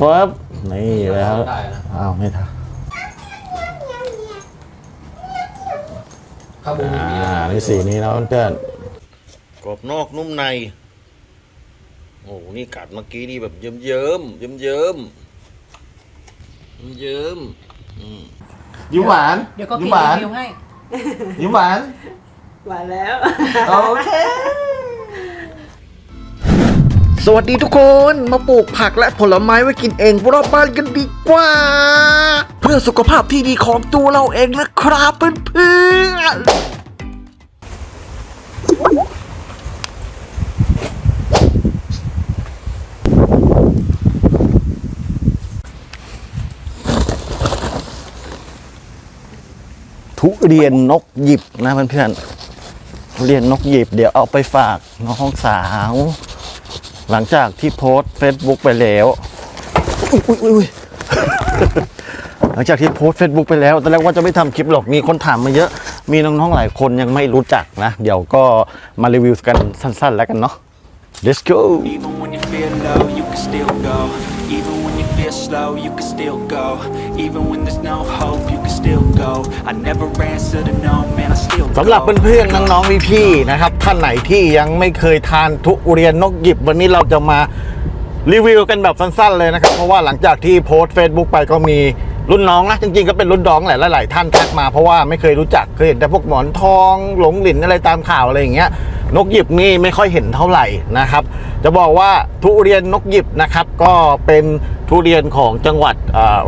ฟิร์บนี่แล้วได้นะอ้าวไม่ทันข้าวบุ้งอ่านี่สีนี้นะเพื่อนกรอบนอกนุ่มใน โอ้โหนี่กัดเมื่อกี้นี่แบบเยิ้มเยิ้มเยิ้มเยิ้มเยิ้มๆอืมยิ้มหวานเดี๋ยวก็ยิ้กิมนหวานรีวิวให้ยิ้มหวาน หวานแล้ว โอเค สวัสดีทุกคนมาปลูกผักและผลไม้ไว้กินเองรอบบ้านกันดีกว่า เพื่อสุขภาพที่ดีของตัวเราเองนะครับเพื่อนทุเรียนนกหยิบนะเพื่อนๆทุเรียนนกหยิบเดี๋ยวเอาไปฝากน้องสาว หลังจากที่โพสเฟซบุ๊กไปแล้วอุ๊ยอุ๊ยอุ๊ยหลังจากที่โพสเฟซบุ๊กไปแล้วตอนแรกว่าจะไม่ทำคลิปหรอกมีคนถามมาเยอะ มีน้องๆหลายคนยังไม่รู้จักนะ เดี๋ยวก็มารีวิวกันสั้นๆแล้วกันเนาะ let's go Even when you feel low, you can still go. Even when you feel slow, you can still go. Even when there's no hope, you can still go. I never answer to no, man, I still สำหรับเพื่อนๆน้องๆพี่ๆนะครับ ท่านไหนที่ยังไม่เคยทานทุเรียนนกหยิบ วันนี้เราจะมารีวิวกันแบบสั้นๆเลยนะครับ เพราะว่าหลังจากที่โพสต์ Facebook ไปก็มีรุ่นน้องนะ จริงๆก็เป็นรุ่นน้องแหละหลายๆท่านทักมาเพราะว่าไม่เคยรู้จักเคยเห็นแต่พวกหมอนทองหลงหลินอะไรตามข่าวอะไรอย่างเงี้ย นกหยิบนี่ไม่ค่อยเห็นเท่าไหร่นะครับ จะบอกว่าทุเรียนนกหยิบนะครับ ก็เป็นทุเรียนของจังหวัด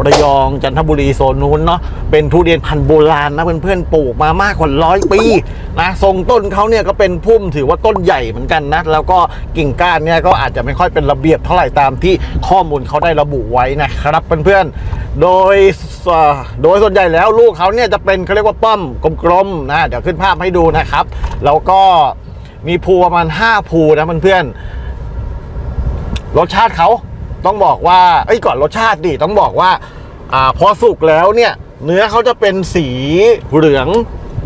ระยองจันทบุรีโซนนู้นเนาะเป็นทุเรียนพันธุ์โบราณนะเพื่อนๆปลูกมามากกว่าร้อยปีนะทรงต้นเขาเนี่ยก็เป็นพุ่มถือว่าต้นใหญ่เหมือนกันนะแล้วก็กิ่งก้านเนี่ยก็อาจจะไม่ค่อยเป็นระเบียบเท่าไหร่ตามที่ข้อมูลเขาได้ระบุไว้นะครับเพื่อนๆโดยโดยส่วนใหญ่แล้วลูกเขาเนี่ยจะเป็นเขาเรียกว่าป้อมกลมๆนะเดี๋ยวขึ้นภาพให้ดูนะครับ แล้วก็ มีภูประมาณ 5 ภูนะเพื่อนๆรสชาติเขาต้องบอกว่าเอ้ก่อนรสชาติดิต้องบอกว่าอ่าพอสุกแล้วเนี่ย เนื้อเขาจะเป็นสีเหลือง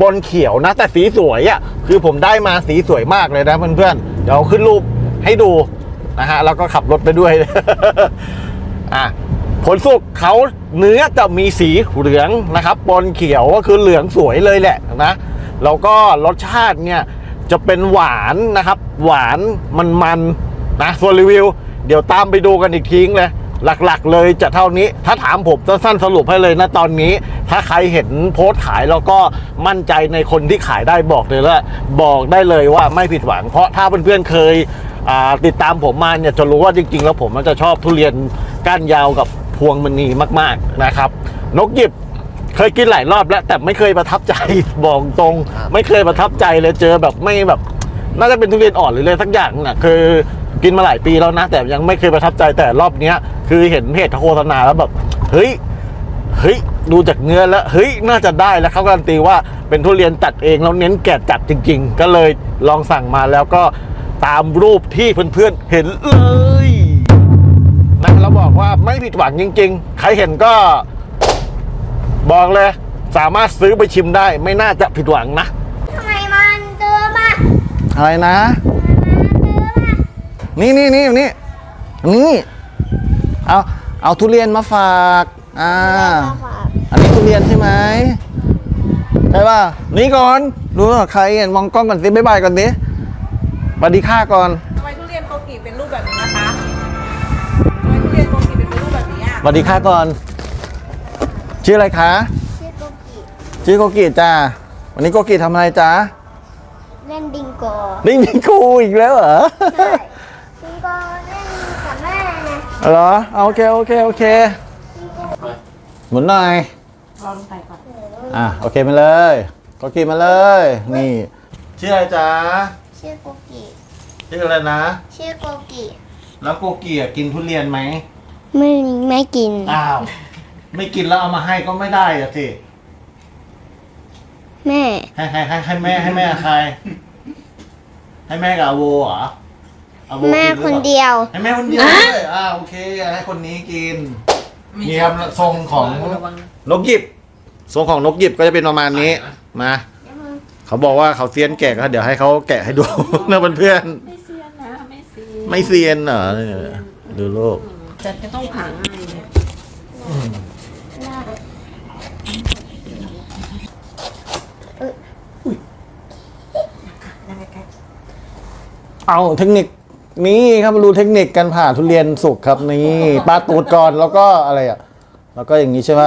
ปนเขียวนะ แต่สีสวยอะ่ะคือผมได้มาสีสวยมากเลยนะเพื่อนๆเดี๋ยวขึ้นรูปให้ดูนะฮะแล้วก็ขับรถไปด้วยอะผลสุกเขาเนื้อจะมีสีเหลืองนะครับปนเขียวก็คือเหลืองสวยเลยแหละนะแล้วก็รสชาติเนี่ย จะเป็นหวานนะครับ หวานมันๆนะส่วนรีวิว เดี๋ยวตามไปดูกันอีกทีเลยหลักๆ เลยจะเท่านี้ ถ้าถามผมสั้นๆสรุปให้เลยนะตอนนี้ ถ้าใครเห็นโพสต์ขายแล้วก็มั่นใจในคนที่ขายได้บอกเลยว่าบอกได้เลยว่าไม่ผิดหวัง เพราะถ้าเพื่อนๆเคยติดตามผมมาเนี่ยจะรู้ว่าจริง ๆ แล้วผมมันจะชอบทุเรียนก้านยาวกับพวงมณีมาก ๆนะครับ นกหยิบ เคยกินหลายรอบแล้ว แต่ไม่เคยประทับใจ บอกตรง ไม่เคยประทับใจเลยเจอแบบไม่แบบ น่าจะเป็นทุเรียนอ่อนหรืออะไรสักอย่างน่ะคือกินมาหลายปีแล้วนะ แต่ยังไม่เคยประทับใจแต่รอบเนี้ย คือเห็นเพจเขาโฆษณาแล้วแบบเฮ้ยเฮ้ยดูจากเนื้อแล้วเฮ้ยน่าจะได้แล้วเขาการันตีว่าเป็นทุเรียนตัดเองแล้วเน้นแกะจัดจริง ๆ ก็เลยลองสั่งมาแล้วก็ตามรูปที่เพื่อนๆเห็นเลยนะเราบอกว่าไม่ผิดหวังจริง ๆ ใครเห็นก็ บอกเลยสามารถซื้อไปชิมได้ไม่น่าจะผิดหวังนะ ทำไมมันเติมอะอะไรนะ นี่นี่นี่นี่นี่เอาเอาทุเรียนมาฝากอ่าอันนี้ทุเรียนใช่ไหมใช่ป่ะนี่ก่อนดูว่าใครเห็นมองกล้องก่อนสิบ๊ายบายก่อนสิสวัสดีค่าก่อนทำไมทุเรียนโกกิเป็นรูปแบบนี้นะคะทำไมทุเรียนโกกิเป็นรูปแบบนี้อะสวัสดีค่าก่อน ชื่ออะไรคะ ชื่อโกกิชื่อโกกิจ้าวันนี้โกกิทำอะไรจ้าเล่นบิงโกนี่มีกูอีกแล้วเหรอใช่บิงโกเล่นกับแม่ไงเหรอเอาโอเคโอเคโอเคหมุนหน่อยรอลงไปก่อนอะโอเคมาเลยโกกิมาเลย นี่ ชื่ออะไรจ๊ะชื่อโกกิชื่ออะไรนะ ชื่อโกกิแล้วโกกิอะกินทุเรียนไหมไม่ไม่กิน อ้าว ไม่กินแล้วเอามาให้ก็ไม่ได้อะสิแม่ ให้ให้ให้ให้แม่ให้แม่ใคร ให้แม่กับอาโวเหรออาโวแม่กิหรือคนปล่าเดียว ให้แม่คนเดียวเลยอ่าโอเคให้คนนี้กิน นี่ครับทรงของนกหยิบทรงของนกหยิบก็จะเป็นประมาณนี้มาเขาบอกว่าเขาเซียนแกะก็เดี๋ยวให้เขาแกะให้ดู นะเพื่อนไม่เซียนนะ ไม่เซียนๆไม่เซียนเหรอเนี่ยดูโลกจะจะต้องผ่าง่ายเลยไเอาเทคนิคนี้ครับมาดูเทคนิคการผ่าทุเรียนสุกครับนี่ปาดตูดก่อนแล้วก็อะไรอะ แล้วก็อย่างนี้ใช่ไหม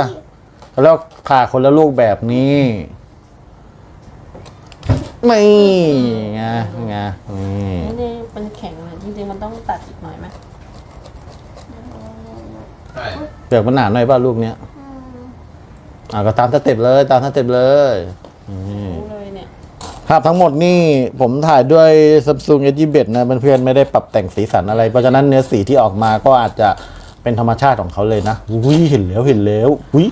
แล้วผ่าคนละลูกแบบนี้ไม่ไงไงนี่นี่มันแข็งเลยจริงๆมันต้องตัดอีกหน่อยไหมเปลือกมันหนาหน่อยป่ะลูกเนี้ยอ่าก็ตามสเต็ปเลย ตามสเต็ปเลยนี่รู้เลยเนี่ย ภาพทั้งหมดนี่ผมถ่ายด้วย Samsung S 2 1นะเพื่อนๆไม่ได้ปรับแต่งสีสันอะไร เพราะฉะนั้นเนื้อสีที่ออกมาก็อาจจะเป็นธรรมชาติของเขาเลยนะอุ้ยเห็นแล้วเห็นแล้วอุ้ย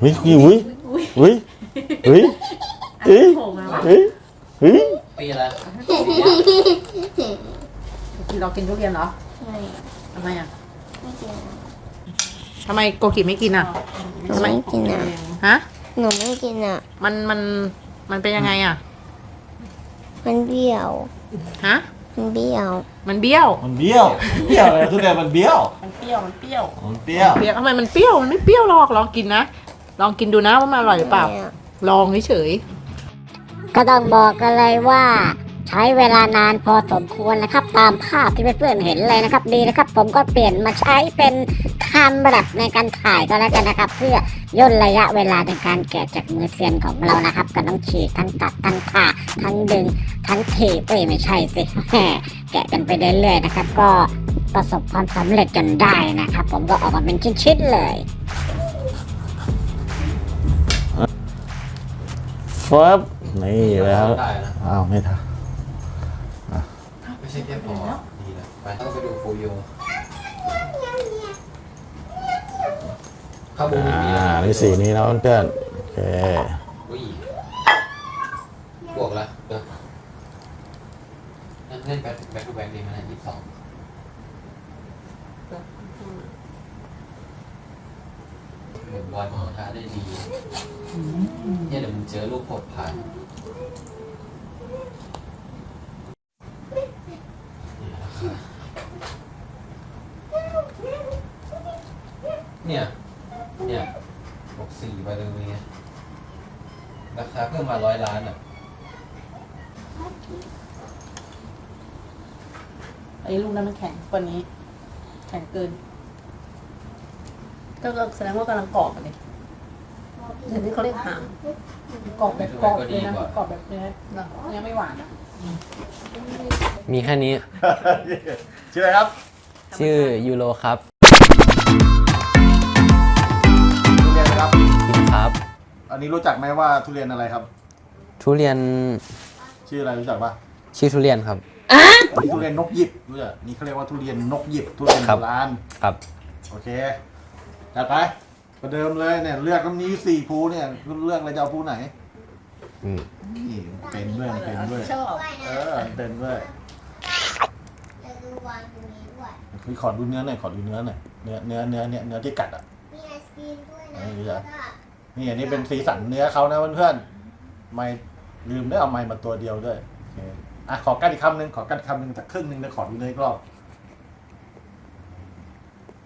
อุ้ยอุ้ยอุ้ยอุ้ยอุ้ยโผล่มาอุ้ยอุ้ยปีละเรากินทุเรียนเหรอไม่ทำไมอะไม่กินอะทำไมโกกิไม่กินอะหนูไม่กินอะฮะหนูไม่กินอะ มันมันมันเป็นยังไงอะ มันเบี้ยว ฮะ มันเบี้ยว มันเบี้ยวมันเบี้ยวเบี้ยวเลยทุเรียนมันเบี้ยว มันเปรี้ยว มันเปรี้ยว มันเบี้ยวเปรี้ยวทำไมมันเปรี้ยว มันไม่เปรี้ยวหรอก ลองกินนะ ลองกินดูนะว่ามันอร่อยหรือเปล่า ไม่อะ ลองเฉยก็ต้องบอกกันเลยว่า ใช้เวลานานพอสมควรนะครับ ตามภาพที่เพื่อนๆเห็นเลยนะครับ ดีนะครับ ผมก็เปลี่ยนมาใช้เป็น คำแบบในการถ่ายก็แล้วกันนะครับ เพื่อย่นระยะเวลาในการแกะจากมือเซียนของเรานะครับ ก็ต้องฉีกทั้งตัดทั้งผ่าทั้งดึงทั้งถีบเอ้ยไม่ใช่สิแกะกันไปเรื่อยๆนะครับ ก็ประสบความสำเร็จจนได้นะครับ ผมก็ออกมาเป็นชิ้นๆเลยฟับนี่แล้วได้นะอ้าวไม่ทันไม่ใช่แค่พอดีแล้วไปต้องไปดูฟูโย ข้าวบูมิมีอ่านี่สีนี้แล้วเพื่อนๆโอเคอุ้ยบวกละเออเล่นแบ็คแบ็คทูแบ็คดีไหมนะยี่สิบสองเหมือนบอลของท้าได้ดีเนี่ยเดี๋ยวมึงเจอลูกหดผ่านนี่ราคาเนี่ย เนี่ยหกสี่ไปเลยไงราคาเพิ่มมาร้อยล้านอะ ๆไอ้ลูกนั้นมันแข็งกว่านี้ แข็งเกิน ก็แสดงว่ากำลังกรอบอะเลยเดี๋ยวนี้เขาเรียกหางกรอบแบบกรอบเลยนะกรอบแบบเนี้ยเนี้ยไม่หวานอะมีแค่นี้ ชื่ออะไรครับ ชื่อยูโรครับทุเรียนอะไรครับ กินครับ อันนี้รู้จักไหมว่าทุเรียนอะไรครับ ทุเรียน ชื่ออะไรรู้จักปะชื่อทุเรียนครับ นี่ทุเรียนนกหยิบรู้จักนี่เขาเรียกว่าทุเรียนนกหยิบทุเรียนครับโบราณครับ โอเคจัดไปประเดิมเลยเนี่ยเลือกก็มีอยู่สี่ภูเนี่ยคุณเลือกเลยจะเอาภูไหนอืมนี่เป็นด้วยเป็นด้วยชอบเออเป็นด้วยจะดูวางตรงนี้ด้วยคือขอดูเนื้อหน่อยขอดูเนื้อหน่อยเนื้อเนื้อเนื้อเนี่ยเนื้อที่กัดอะมีไอศกรีมด้วยนะเออจ้ะแล้วก็นี่อันนี้เป็นสีสันเนื้อเขานะเพื่อนๆไม่ลืมได้เอาไม้มาตัวเดียวด้วยโอเคอะขอกันอีกคำหนึ่งขอกันอีกคำหนึ่งจากครึ่งหนึ่งเดี๋ยวขอดูเนื้ออีกรอบ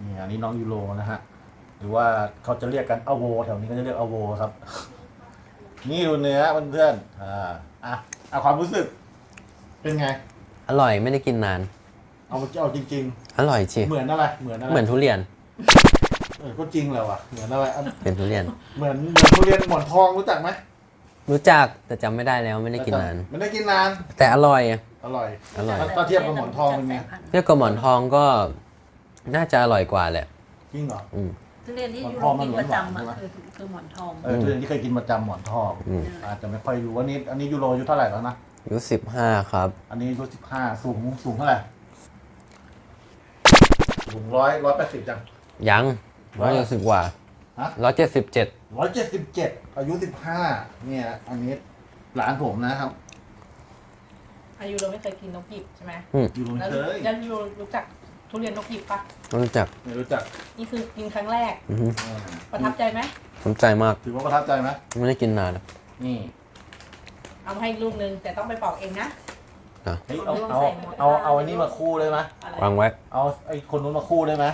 นี่อันนี้น้องยูโรนะฮะ หรือว่าเขาจะเรียกกันอโว แถวนี้ก็จะเรียกอโวครับ นี่ดูเนื้อเพื่อนๆอ่าอะเอาความรู้สึก เป็นไง อร่อยไม่ได้กินนาน เอาเอาจริง อร่อยจริงๆเหมือนอะไร เหมือนอะไรเหมือนทุเรียน เออก็จริงเลยว่ะเหมือนอะไรอะเป็นทุเรียน เหมือนเหมือนทุเรียนหมอนทองรู้จักไหม รู้จักแต่จำไม่ได้แล้วไม่ได้กินนาน ไม่ได้กินนาน แต่อร่อย อร่อย อร่อย ถ้าเทียบกับหมอนทองเป็นไง เทียบกับหมอนทองก็น่าจะอร่อยกว่าแหละ จริงเหรออืมทุเรียนที่หมอนยูทโรองมันกินประจำหวานๆใช่ไหมอะคือคือหมอนทองเออทุเรียนที่เคยกินประจำหมอนทองอืมอาจจะไม่ค่อยรู้อันนี้อันนี้ยูโรอายุเท่าไหร่แล้วนะอายุสิบห้าครับ อันนี้อายุสิบห้าสูงสูงเท่าไหร่สูงร้อยร้อยแปดสิบจังยังร้อยเจ็ดสิบกว่า ฮะ ร้อยเจ็ดสิบเจ็ดร้อยเจ็ดสิบเจ็ดอายุสิบห้าเนี่ยอันนี้หลานผมนะครับอายุเราไม่เคยกินนกหยิบใช่ไหมยูโรแล้วเคยแล้วยูโรรู้จักทุเรียนนกหยิบปะรู้จักไม่รู้จักนี่คือกินครั้งแรก อือฮึเออประทับใจไหมสนใจมากถือว่าประทับใจไหมไม่ได้กินนาน นี่เอามาให้ลูกนึงแต่ต้องไปปอกเองนะ เฮ้ยเอาเอาเอาเอาอันนี้มาคู่เลยไหมอะไรวางไว้ เอาไอ้คนนู้นมาคู่ได้ไหม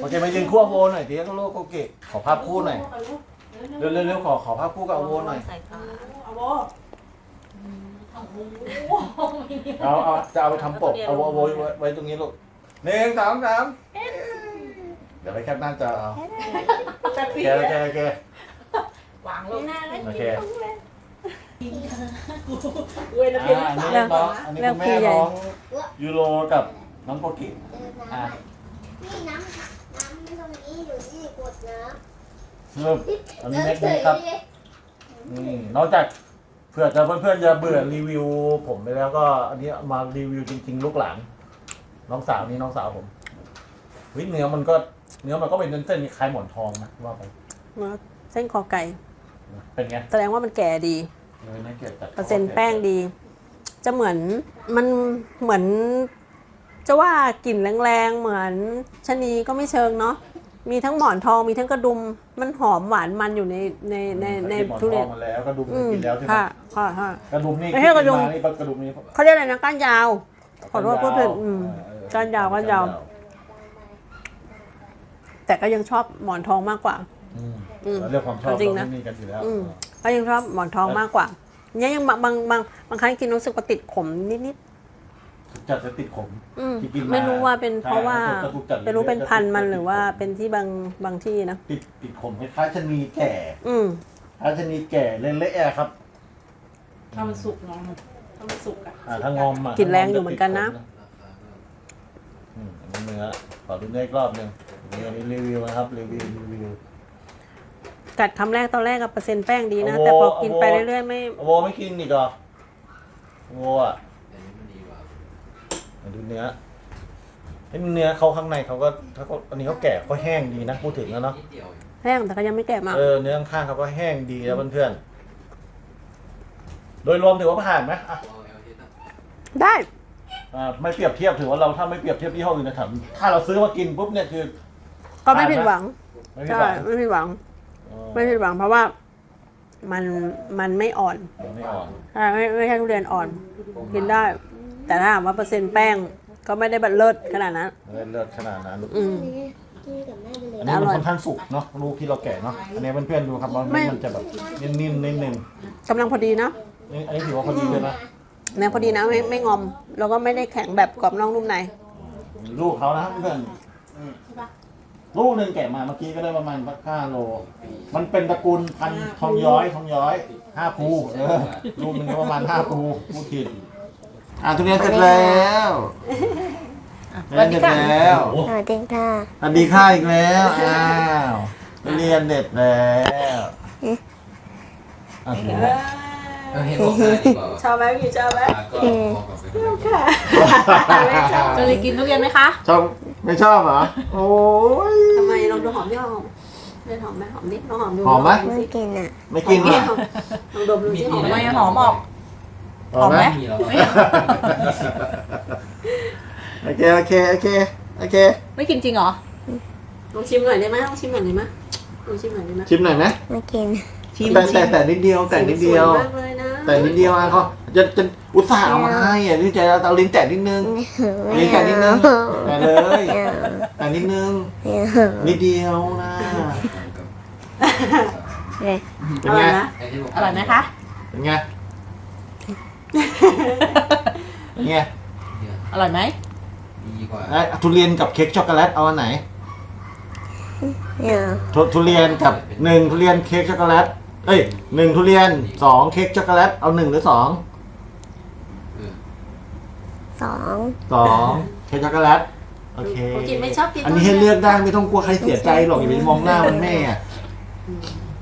โอเคมายืนคู่อโวหน่อยดิก็ลูกโอเคขอภาพคู่หน่อยเร็วๆเร็วๆขอขอภาพคู่กับอโวหน่อยเอาโบเอาเอาจะเอาไปทำปกเอาเอาโวไว้ไว้ตรงนี้ลูกหนึ่งสองสามเดี๋ยวไปแคปหน้าจอเอาโอเคโอเคโอเควางลงโอเค เว้ยนะเพียงอ่าสาอันมนี้น้องอันนี้คุณแม่น้องยูโรกับน้องโกกิเดินอ่าน้ำนี่น้ำน้ำตรงนี้อยู่ที่กดน้สรุปำอันนี้เน็กนี้ครับนี่นอกจากเผื่อจะเพื่อนๆจะเบื่อรีวิวผมไปแล้วก็อันนี้มารีวิวจริง ๆ ลูกหลานน้องสาวนี่น้องสาวผมวิเนื้อมันก็เนื้อมันก็เป็นเส้นๆคล้ายหมอนทองนะว่าไป เส้นคอไก่เป็นไง แสดงว่ามันแก่ดี เนื้อเกล็ดจัดเปอร์เซ็นต์แป้งดี จะเหมือนมันเหมือน จะว่ากลิ่นแรงๆ เหมือนชะนีก็ไม่เชิงเนาะมีทั้งหมอนทองมีทั้งกระดุมมันหอมหวานมันอยู่ในในในในหมอนทุทเรีอยงนมาแล้วกระดุมอืมกินแล้วใช่ไหมค่ะค่ะค่ะกระดุมนี่ไม่ใช่กระดุมกินมานี่กระดุมนี่เขาเรียกอะไรนะก้านยาว ขอโทษพูดผิดอืมเออก้านยาวก้านยาว แต่ก็ยังชอบหมอนทองมากกว่าอืมอืมเราเรื่องความชอบจริงนะเราไม่มีกันอยู่แล้วอืม ก็ยังชอบหมอนทองมากกว่าเนี่ยยังบางบางบางบางครั้งกินรู้สึกว่าติดขมนิดจัดจะติดขมๆอืมที่กินมาไม่รู้ว่าเป็นเพราะว่าใช่ก็ถูกจัดไม่รู้เป็นพันธุ์มันหรือว่าเป็นที่บางบางที่นะติดติดขมคล้ายๆชะนีแก่อืม คล้ายชะนีแก่เละๆอะครับถ้ามันสุกลองถ้ามันสุกอะอ่าถ้างอมอะกลิ่นแรงอยู่เหมือนกันนะ อืมอันนี้เนื้อขอดูเนื้ออีกรอบหนึ่งนี่อันนี้รีวิวนะครับรีวิวรีวิว กัดคำแรกตอนแรกกับเปอร์เซ็นต์แป้งดีนะเอาโวแต่พอกินเอาโวไปเรื่อยๆไม่โวไม่กินอีกเหรอโวอะอันนี้มันดีกว่ามาดูเนื้อเฮ้ยเนื้อเขาข้างในเขาก็ถ้าเขาอันนี้เขาแก่เขาแห้งดีนะพูดถึงแล้วเนาะนิดเดียวเองแห้งแต่ก็ยังไม่แก่มากเออเนื้อข้างๆเขาก็แห้งดีแล้วเพื่อนๆโดยรวมถือว่าผ่านไหมอะเอาเอาที่ตั้งได้อ่าไม่เปรียบเทียบถือว่าเราถ้าไม่เปรียบเทียบยี่ห้ออื่นนะถามถ้าเราซื้อมากินปุ๊บเนี่ยคือ ก็ไม่ผิดหวังไม่มีใช่หวังไม่ผิดหวังอ๋อ ไม่ผิดหวังเพราะว่ามันมันไม่อ่อนไม่อ่อนใช่ไม่ไม่ใช่ทุเรียนอ่อนกินได้ แต่ถ้าถามว่าเปอร์เซ็นต์แป้งก็ไม่ได้บัดเลิศขนาดนั้นเลือดขนาดนั้นอืมกินกับแม่ไปเลยอันนี้มันอร่อยค่อนข้างสุกเนาะลูกที่เราแกะเนาะอันนี้เพื่อนๆดูครับมันไม่มันจะแบบนิ่มๆนิดนึงกำลังพอดีนะนี่อันนี้ถือว่าพอดีเลยนะแนวพอดีนะไม่ไม่งอม แล้วก็ไม่ได้แข็งแบบกรอบนอกนุ่มในลูกเขานะเพื่อน ลูกหนึ่งแกะมาเมื่อกี้ก็ได้ประมาณสักห้าโล มันเป็นตระกูลพันธุ์ทองย้อยทองย้อยห้าภูเออลูกหนึ่งก็ประมาณห้าภูพูดผิดอะทุเรียนเสร็จแล้วทุเรียนเสร็จแล้วสวัสดีค่ะสวัสดีค่ะอีกแล้วอ้าวทุเรียนเด็ดแล้วอะถือว่าเอาเห็นบอกได้ดีกว่าชอบไหมพี่ชอบไหมอะก็มองกับไปจะเลยกินทุเรียนไหมคะชอบ ไม่ชอบเหรอ โอ้ย ทำไมลองดูหอมที่หอมเล่นหอมไหมหอมนิดลองหอมดูหอมไหม ลงดูไม่สิกินอะไม่กินเหรอลองดมดูสิหอมไหมหอมออก หอมไหม มีแล้วโอเค โอเค โอเค โอเค ไม่กินจริงเหรอ ลองชิมหน่อยได้ไหมลองชิมหน่อยได้ไหมลองชิมหน่อยได้ไหมชิมหน่อยไหมไม่กินแต่แต่แต่นิดเดียวแต่นิดเดียว สมากเลยนะ แต่นิดเดียวอะเขาจะจะอุตส่าห์เอามาให้อะนี่ใจเราเอาลิ้นแตะนิดนึง ลิ้นแตะนิดนึงแต่เลยแต่นิดนึง นิดเดียวนะเลยเป็นอร่ไงอยนะไอ้ที่บอกอร่อยไหมคะเป็นไงเป็นไงอร่อยไหมดีกว่าไอ้ทุเรียนกับเค้กช็อกโกแลตเอาอันไหนเนี่ยทุทุเรียนกับหนึ่งทุเรียนเค้กช็อกโกแลต เอ้ยหนึ่งทุเรียนสองเค้กช็อกโกแลตเอาหนึ่งหรือสองเออสองสองเค้กช็อกโกแลตโอเค โอเคไม่ชอบกินอันนี้ให้เลือกได้ไม่ต้องกลัวใครเสียใจหรอกอย่าไปมองหน้ามันแม่อะ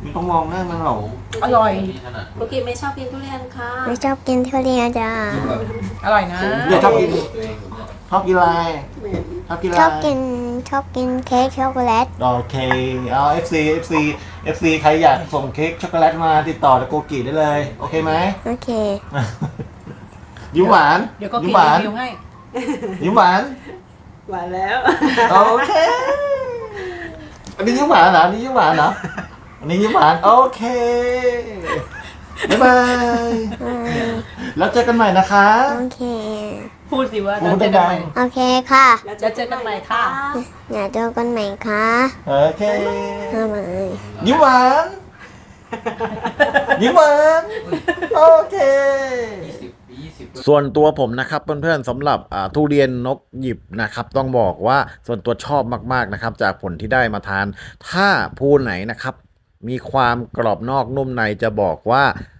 ไม่ต้องมองหน้ามันหรอกอร่อยถนัดโอเคไม่ชอบกินทุเรียนค่ะไม่ชอบกินทุเรียนจ้าอร่อยนะเนี่ยชอบกินชอบกินอะไร ชอบกินอะไรชอบกินชอบกินเค้กช็อกโกแลตโอเคเอา FC FC FC ใครอยากส่งเค้กช็อกโกแลตมาติดต่อตะโกกิได้เลย โอเคไหม โอเค ยิ้มหวานเดี๋ยวก็ยิ้กิมนหวานรีวิวให้ ยิ้มหวาน หวานแล้ว โอเค อันนี้ยิ้มหวานเหรอ อันนี้ยิ้มหวานเหรอ อันนี้ยิ้มหวาน โอเค บ๊ายบาย แล้วเจอกันใหม่นะคะ โอเค พูดสิว่าพูดดังโอเคค่ะแล้วจะเจอกันใหม่ค่ะอย่าเจอกันใหม่ค่ะๆโอเคทำไมยิ้มหวานยิ้มหวานโอเคยี่สิบยี่สิบส่วนตัวผมนะครับเพื่อนๆสำหรับอ่าทุเรียนนกหยิบนะครับ ต้องบอกว่าส่วนตัวชอบมากๆนะครับ จากผลที่ได้มาทาน ถ้าภูไหนนะครับ มีความกรอบนอกนุ่มในจะบอกว่าอ่า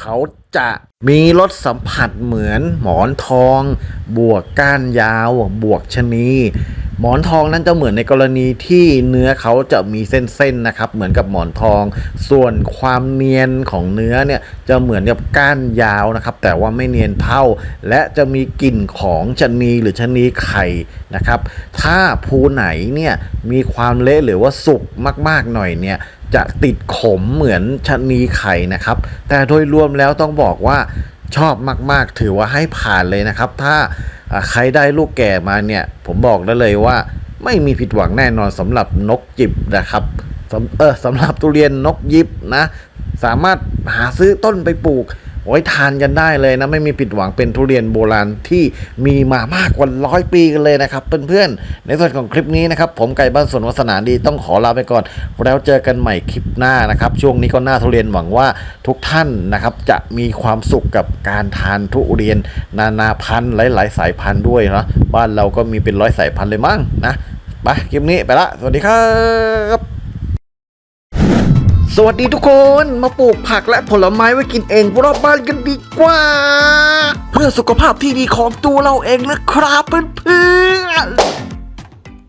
เขาจะมีรสสัมผัสเหมือนหมอนทอง บวกก้านยาว บวกชะนีหมอนทองนั้นจะเหมือนในกรณีที่เนื้อเขาจะมีเส้นๆนะครับ เหมือนกับหมอนทอง ส่วนความเนียนของเนื้อเนี่ยจะเหมือนกับก้านยาวนะครับ แต่ว่าไม่เนียนเท่า และจะมีกลิ่นของชะนีหรือชะนีไข่นะครับ ถ้าภูไหนเนี่ยมีความเละหรือว่าสุกมากๆหน่อยเนี่ย จะติดขมเหมือนชะนีไข่นะครับ แต่โดยรวมแล้วต้องบอกว่าชอบมาก ๆ ถือว่าให้ผ่านเลยนะครับ ถ้าใครได้ลูกแก่มาเนี่ย ผมบอกได้เลยว่าไม่มีผิดหวังแน่นอนสำหรับนกจิบนะครับสำเออสำหรับทุเรียนนกยิบนะ สามารถหาซื้อต้นไปปลูก ไว้ยทานกันได้เลยนะไม่มีผิดหวังเป็นทุเรียนโบราณที่มีมามากกว่าร้อยปีกันเลยนะครับเพื่อนๆในส่วนของคลิปนี้นะครับผมไก่บ้านสวนวัฒนาดีต้องขอลาไปก่อน แล้วเจอกันใหม่คลิปหน้านะครับ ช่วงนี้ก็หน้าทุเรียนหวังว่าทุกท่านนะครับจะมีความสุขกับการทานทุเรียน นานาพันธุ์หลายๆ สายพันธุ์ด้วยนะบ้านเราก็มีเป็นร้อยสายพันธุ์เลยมั้งนะไปคลิปนี้ไปละสวัสดีครับ สวัสดีทุกคนมาปลูกผักและผลไม้ไว้กินเองรอบบ้านกันดีกว่า เพื่อสุขภาพที่ดีของตัวเราเองนะครับเพื่อนๆ